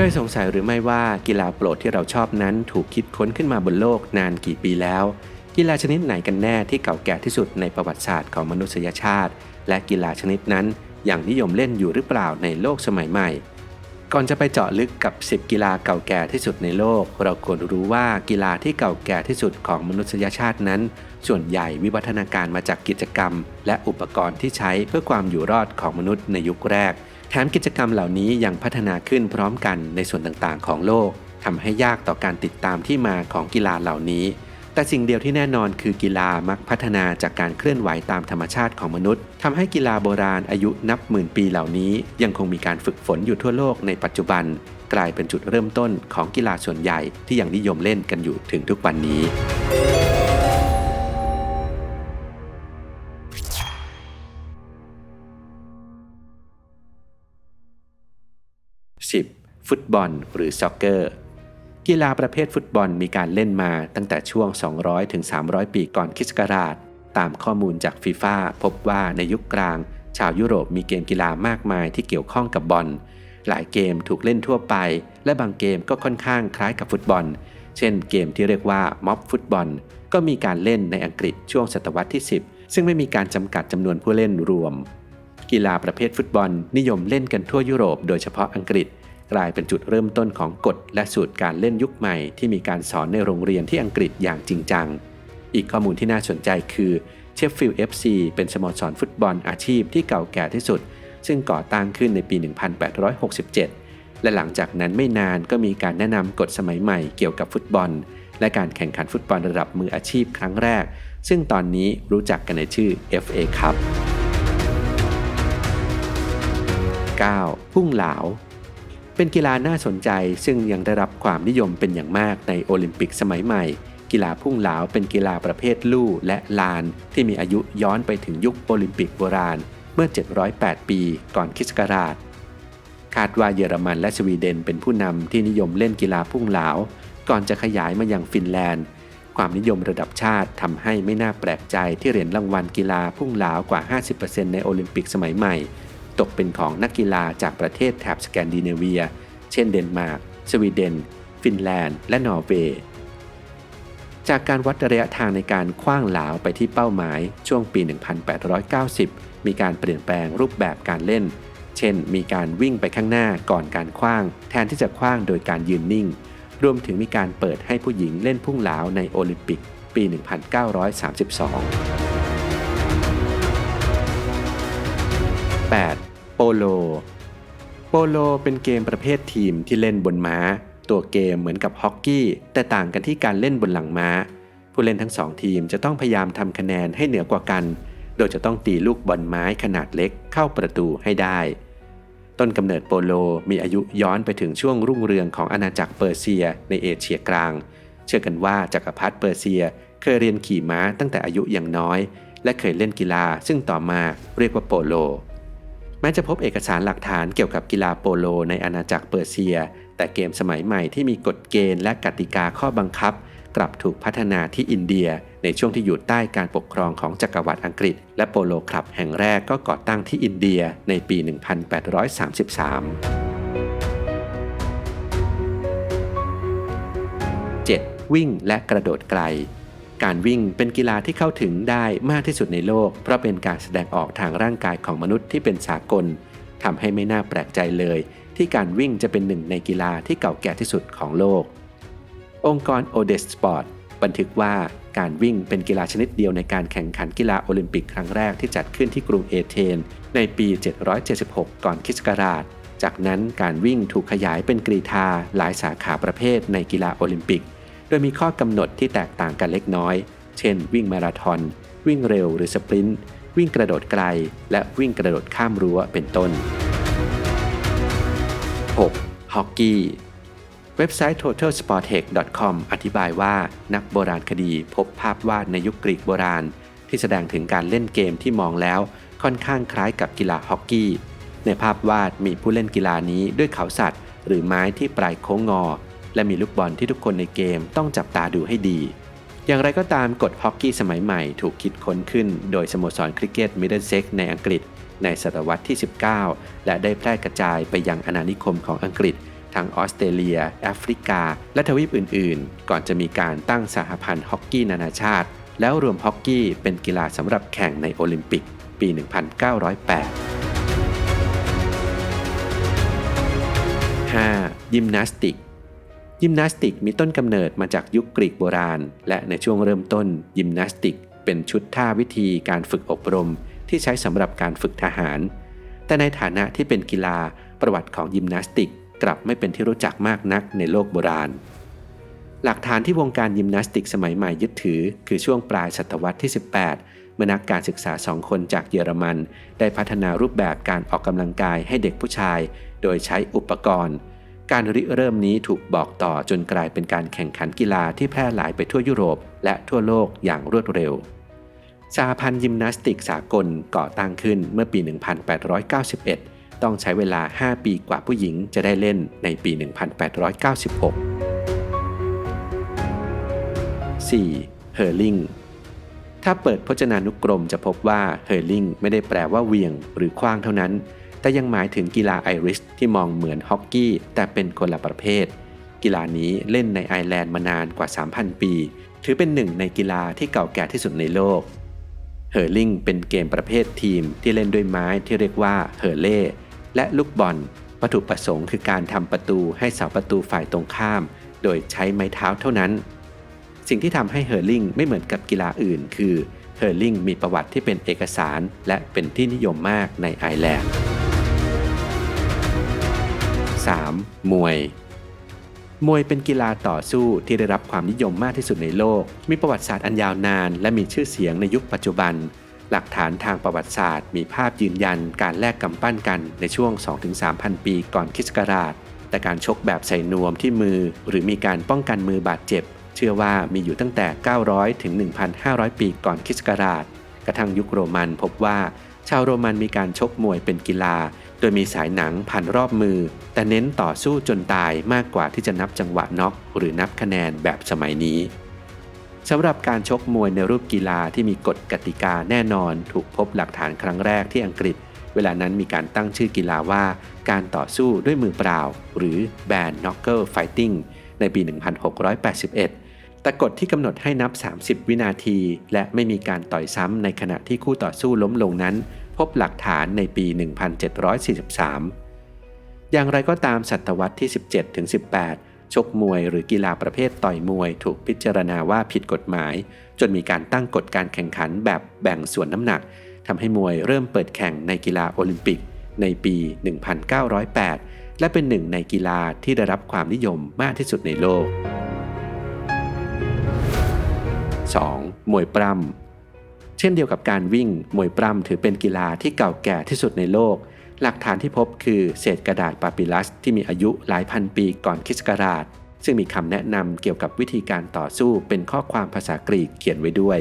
เคยสงสัยหรือไม่ว่ากีฬาโปรดที่เราชอบนั้นถูกคิดค้นขึ้นมาบนโลกนานกี่ปีแล้ว กีฬาชนิดไหนกันแน่ที่เก่าแก่ที่สุดในประวัติศาสตร์ของมนุษยชาติ และกีฬาชนิดนั้นยังนิยมเล่นอยู่หรือเปล่าในโลกสมัยใหม่ ก่อนจะไปเจาะลึกกับ 10 กีฬาเก่าแก่ที่สุดในโลก เราควรรู้ว่ากีฬาที่เก่าแก่ที่สุดของมนุษยชาตินั้น ส่วนใหญ่วิวัฒนาการมาจากกิจกรรม และอุปกรณ์ที่ใช้เพื่อความอยู่รอดของมนุษย์ในยุคแรก แถมกิจกรรมเหล่านี้ยังพัฒนาขึ้นพร้อมกันในส่วนต่างๆ ของโลกทำให้ยากต่อการติดตามที่มาของกีฬาเหล่านี้ แต่สิ่งเดียวที่แน่นอนคือกีฬามักพัฒนาจากการเคลื่อนไหวตามธรรมชาติของมนุษย์ทำให้กีฬาโบราณอายุนับหมื่นปีเหล่านี้ ยังคงมีการฝึกฝนอยู่ทั่วโลกในปัจจุบัน กลายเป็นจุดเริ่มต้นของกีฬาส่วนใหญ่ที่ยังนิยมเล่นกันอยู่ถึงทุกวันนี้ 10. ฟุตบอลหรือซ็อกเกอร์ กีฬาประเภทฟุตบอลมีการเล่นมาตั้งแต่ช่วง 200-300ถึงปีก่อนคริสต์ศักราช ตามข้อมูลจากฟีฟ่าพบว่าในยุคกลาง ชาวยุโรปมีเกมกีฬามากมายที่เกี่ยวข้องกับบอล หลายเกมถูกเล่นทั่วไป และบางเกมก็ค่อนข้างคล้ายกับฟุตบอล เช่น เกมที่เรียกว่าม็อบฟุตบอล ก็มีการเล่นในอังกฤษช่วงศตวรรษที่ 10 ซึ่งไม่มีการจำกัดจำนวนผู้เล่นรวมกีฬาประเภทฟุตบอลนิยมเล่นกันทั่วยุโรปโดยเฉพาะอังกฤษ กลายเป็นจุดเริ่มต้นของกฎและสูตรการเล่นยุคใหม่ที่มีการสอนในโรงเรียนที่อังกฤษอย่างจริงจัง อีกข้อมูลที่น่าสนใจคือเชฟฟิลด์ FC เป็นสโมสรฟุตบอลอาชีพที่เก่าแก่ที่สุด ซึ่งก่อตั้งขึ้นในปี 1867 และหลังจากนั้นไม่นานก็มีการแนะนำกฎสมัยใหม่เกี่ยวกับฟุตบอล และการแข่งขันฟุตบอลระดับมืออาชีพครั้งแรก ซึ่งตอนนี้รู้จักกันในชื่อ FA Cup 9. พุ่งเหลา เป็นกีฬาน่าสนใจ ซึ่งยังได้รับความนิยมเป็นอย่างมากในโอลิมปิกสมัยใหม่ กีฬาพุ่งเหลาเป็นกีฬาประเภทลู่และลาน ที่มีอายุย้อนไปถึงยุคโอลิมปิกโบราณ เมื่อ 708 ปีก่อนคริสต์ศักราชคาดว่าเยอรมันและสวีเดนเป็นผู้นำที่นิยมเล่นกีฬาพุ่งเหลาก่อนจะขยายมายังฟินแลนด์ ความนิยมระดับชาติทำให้ไม่น่าแปลกใจที่เหรียญรางวัลกีฬาพุ่งเหลากว่า 50%ในโอลิมปิกสมัยใหม่ ตกเป็นของนักกีฬาจากประเทศแถบสแกนดิเนเวีย เช่นเดนมาร์ก สวีเดน ฟินแลนด์ และนอร์เวย์ จากการวัดระยะทางในการคว้างเหลาไปที่เป้าหมายช่วงปี 1890 มีการเปลี่ยนแปลงรูปแบบการเล่น เช่น มีการวิ่งไปข้างหน้าก่อนการคว้าง แทนที่จะคว้างโดยการยืนนิ่ง รวมถึงมีการเปิดให้ผู้หญิงเล่นพุ่งเหลาในโอลิมปิกปี 1932 โปโล โปโลเป็นเกมประเภททีมที่เล่นบนม้า ตัวเกมเหมือนกับฮอกกี้ แต่ต่างกันที่การเล่นบนหลังม้า ผู้เล่นทั้งสองทีมจะต้องพยายามทำคะแนนให้เหนือกว่ากัน โดยจะต้องตีลูกบอลไม้ขนาดเล็กเข้าประตูให้ได้ ต้นกำเนิดโปโลมีอายุย้อนไปถึงช่วงรุ่งเรืองของอาณาจักรเปอร์เซียในเอเชียกลาง เชื่อกันว่าจักรพรรดิเปอร์เซียเคยเรียนขี่ม้าตั้งแต่อายุย่างน้อย และเคยเล่นกีฬาซึ่งต่อมาเรียกว่าโปโล แม้จะพบเอกสารหลักฐานเกี่ยวกับกีฬาโปโลในอาณาจักรเปอร์เซีย แต่เกมสมัยใหม่ที่มีกฎเกณฑ์และกติกาข้อบังคับ กลับถูกพัฒนาที่อินเดีย ในช่วงที่อยู่ใต้การปกครองของจักรวรรดิอังกฤษ และโปโลคลับแห่งแรกก็ก่อตั้งที่อินเดียในปี 1833 7. วิ่งและกระโดดไกล การวิ่งเป็นกีฬาที่เข้าถึงได้มากที่สุดในโลก เพราะเป็นการแสดงออกทางร่างกายของมนุษย์ที่เป็นสากลทำให้ไม่น่าแปลกใจเลย ที่การวิ่งจะเป็นหนึ่งในกีฬาที่เก่าแก่ที่สุดของโลก องค์กร o d e s Sport บันทึกว่าการวิ่งเป็นกีฬาชนิดเดียวในการแข่งขันกีฬาโอลิมปิกครั้งแรกที่จัดขึ้นที่กรุงเอเธนในปี 776 ก่อนคริสต์ศักราช จากนั้นการวิ่งถูกขยายเป็นกรีฑาหลายสาขาประเภทในกีฬาโอลิมปิก โดยมีข้อกำหนดที่แตกต่างกันเล็กน้อย เช่น วิ่งมาราธอน วิ่งเร็วหรือสปรินต์ วิ่งกระโดดไกล และวิ่งกระโดดข้ามรั้วเป็นต้น 6. ฮอกกี้เว็บไซต์ totalsporttech.com อธิบายว่านักโบราณคดีพบภาพวาดในยุคกรีกโบราณ ที่แสดงถึงการเล่นเกมที่มองแล้วค่อนข้างคล้ายกับกีฬาฮอกกี้ ในภาพวาดมีผู้เล่นกีฬานี้ด้วยเขาสัตว์ หรือไม้ที่ปลายโค้งงอ และมีลูกบอลที่ทุกคนในเกมต้องจับตาดูให้ดี อย่างไรก็ตามกฎฮอกกี้สมัยใหม่ถูกคิดค้นขึ้นโดยสโมสรคริกเก็ตมิดเดิลเซ็กในอังกฤษ ในศตวรรษที่ 19 และได้แพร่กระจายไปยังอาณานิคมของอังกฤษทั้งออสเตรเลีย แอฟริกา และทวีปอื่น ๆ ก่อนจะมีการตั้งสหพันธ์ฮอกกี้นานาชาติ แล้วรวมฮอกกี้เป็นกีฬาสำหรับแข่งในโอลิมปิก ปี 1908 5. ยิมนาสติก ยิมนาสติกมีต้นกำเนิดมาจากยุคกรีกโบราณ และในช่วงเริ่มต้น ยิมนาสติก เป็นชุดท่าวิธีการฝึกอบรม ที่ใช้สำหรับการฝึกทหาร แต่ในฐานะที่เป็นกีฬาประวัติของยิมนาสติก กลับไม่เป็นที่รู้จักมากนักในโลกโบราณ หลักฐานที่วงการยิมนาสติกสมัยใหม่ยึดถือ คือช่วงปลายศตวรรษที่ 18 เมื่อนักการศึกษาสองคนจากเยอรมัน ได้พัฒนารูปแบบการออกกำลังกายให้เด็กผู้ชาย โดยใช้อุปกรณ์ การริเริ่มนี้ถูกบอกต่อจนกลายเป็นการแข่งขันกีฬาที่แพร่หลายไปทั่วยุโรป และทั่วโลกอย่างรวดเร็วสหพันธ์ยิมนาสติกสากลก่อตั้งขึ้นเมื่อปี 1891 ต้องใช้เวลา 5 ปีกว่าผู้หญิงจะได้เล่นในปี 1896 4. เฮอร์ลิงถ้าเปิดพจนานุกรมจะพบว่าเฮอร์ลิงไม่ได้แปลว่าเวียงหรือคว้างเท่านั้น แต่ยังหมายถึงกีฬาไอริชที่มองเหมือนฮอกกี้ แต่เป็นคนละประเภท กีฬานี้เล่นในไอร์แลนด์มานานกว่า 3,000 ปี ถือเป็นหนึ่งในกีฬาที่เก่าแก่ที่สุดในโลกเฮอร์ลิงเป็นเกมประเภททีมที่เล่นด้วยไม้ที่เรียกว่าเฮอร์เล่และลูกบอลวัตถุประสงค์คือการทำประตูให้เสาประตูฝ่ายตรงข้าม โดยใช้ไม้เท้าเท่านั้น สิ่งที่ทำให้เฮอร์ลิงไม่เหมือนกับกีฬาอื่น คือเฮอร์ลิงมีประวัติที่เป็นเอกสาร และเป็นที่นิยมมากในไอร์แลนด์ 3. มวย มวยเป็นกีฬาต่อสู้ที่ได้รับความนิยมมากที่สุดในโลก มีประวัติศาสตร์อันยาวนาน และมีชื่อเสียงในยุคปัจจุบัน หลักฐานทางประวัติศาสตร์ มีภาพยืนยันการแลกกำปั้นกันในช่วง 2-3,000 ปีก่อนคริสต์ศักราช แต่การชกแบบใส่นวมที่มือ หรือมีการป้องกันมือบาดเจ็บ เชื่อว่ามีอยู่ตั้งแต่ 900 ถึง 1,500 ปีก่อนคริสต์ศักราช กระทั่งยุคโรมันพบว่า ชาวโรมันมีการชกมวยเป็นกีฬา โดยมีสายหนังพันรอบมือ แต่เน้นต่อสู้จนตายมากกว่าที่จะนับจังหวะน็อกหรือนับคะแนนแบบสมัยนี้สำหรับการชกมวยในรูปกีฬาที่มีกฎกติกาแน่นอนถูกพบหลักฐานครั้งแรกที่อังกฤษ เวลานั้นมีการตั้งชื่อกีฬาว่า การต่อสู้ด้วยมือเปล่า หรือ Band Knuckle Fighting ในปี 1681 แต่กฎที่กำหนดให้นับ 30 วินาที และไม่มีการต่อยซ้ำในขณะที่คู่ต่อสู้ล้มลงนั้น พบหลักฐานในปี 1743 อย่างไรก็ตามศตวรรษที่ 17ถึง18ชกมวยหรือกีฬาประเภทต่อยมวยถูกพิจารณาว่าผิดกฎหมาย จนมีการตั้งกฎการแข่งขันแบบแบ่งส่วนน้ำหนักทำให้มวยเริ่มเปิดแข่งในกีฬาโอลิมปิก ในปี 1908 และเป็นหนึ่งในกีฬาที่ได้รับความนิยมมากที่สุดในโลก 2. มวยปล้ำ เช่นเดียวกับการวิ่งมวยปล้ำถือเป็นกีฬาที่เก่าแก่ที่สุดในโลก หลักฐานที่พบคือเศษกระดาษปาปิลัสที่มีอายุหลายพันปีก่อนคริสต์ศักราช ซึ่งมีคำแนะนำเกี่ยวกับวิธีการต่อสู้เป็นข้อความภาษากรีกเขียนไว้ด้วย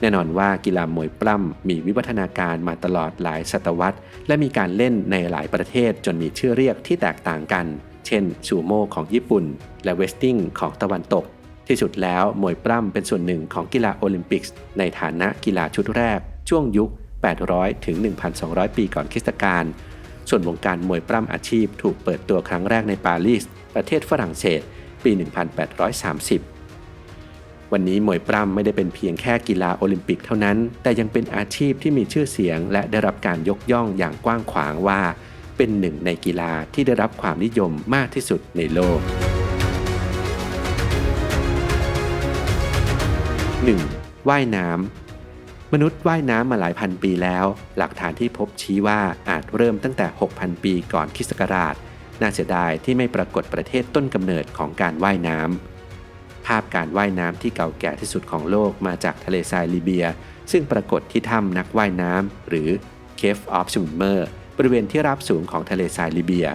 แน่นอนว่ากีฬามวยปล้ำมีวิวัฒนาการมาตลอดหลายศตวรรษ และมีการเล่นในหลายประเทศจนมีชื่อเรียกที่แตกต่างกัน เช่นซูโม่ของญี่ปุ่น และเวสติ้งของตะวันตก ที่สุดแล้วมวยปล้ำเป็นส่วนหนึ่งของกีฬาโอลิมปิกส์ในฐานะกีฬาชุดแรก ช่วงยุค 800 ถึง 1,200 ปีก่อนคริสตกาลส่วนวงการมวยปล้ำอาชีพถูกเปิดตัวครั้งแรกในปารีส ประเทศฝรั่งเศส ปี 1830 วันนี้มวยปล้ำไม่ได้เป็นเพียงแค่กีฬาโอลิมปิกเท่านั้น แต่ยังเป็นอาชีพที่มีชื่อเสียง และได้รับการยกย่องอย่างกว้างขวางว่า เป็นหนึ่งในกีฬาที่ได้รับความนิยมมากที่สุดในโลก 1. ว่ายน้ำ มนุษย์ว่ายน้ำมาหลายพันปีแล้ว หลักฐานที่พบชี้ว่าอาจเริ่มตั้งแต่ 6,000 ปีก่อนคริสต์ศักราช น่าเสียดายที่ไม่ปรากฏประเทศต้นกำเนิดของการว่ายน้ำ ภาพการว่ายน้ำที่เก่าแก่ที่สุดของโลกมาจากทะเลทรายลิเบีย ซึ่งปรากฏที่ถ้ำนักว่ายน้ำหรือ Cave of Swimmer บริเวณที่ราบสูงของทะเลทรายลิเบีย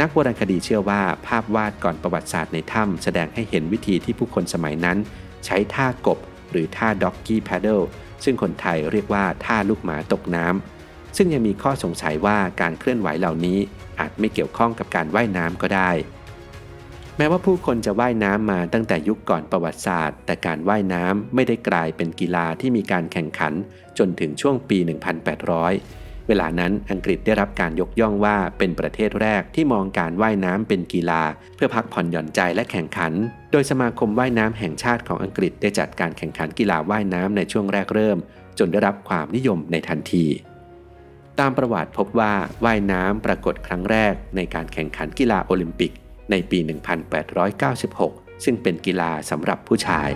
นักโบราณคดีเชื่อว่าภาพวาดก่อนประวัติศาสตร์ในถ้ำแสดงให้เห็นวิธีที่ผู้คนสมัยนั้น ใช้ท่ากบ หรือท่าด็อกกี้แพดเดิลซึ่งคนไทยเรียกว่าท่าลูกหมาตกน้ำซึ่งยังมีข้อสงสัยว่าการเคลื่อนไหวเหล่านี้อาจไม่เกี่ยวข้องกับการว่ายน้ำก็ได้ แม้ว่าผู้คนจะว่ายน้ำมาตั้งแต่ยุคก่อนประวัติศาสตร์ แต่การว่ายน้ำไม่ได้กลายเป็นกีฬาที่มีการแข่งขันจนถึงช่วงปี 1800 เวลานั้นอังกฤษได้รับการยกย่องว่าเป็นประเทศแรกที่มองการว่ายน้ำเป็นกีฬา เพื่อพักผ่อนหย่อนใจและแข่งขัน โดยสมาคมว่ายน้ำแห่งชาติของอังกฤษได้จัดการแข่งขันกีฬาว่ายน้ำในช่วงแรกเริ่ม จนได้รับความนิยมในทันที ตามประวัติพบว่าว่ายน้ำปรากฏครั้งแรกในการแข่งขันกีฬาโอลิมปิก ในปี 1896 ซึ่งเป็นกีฬาสำหรับผู้ชาย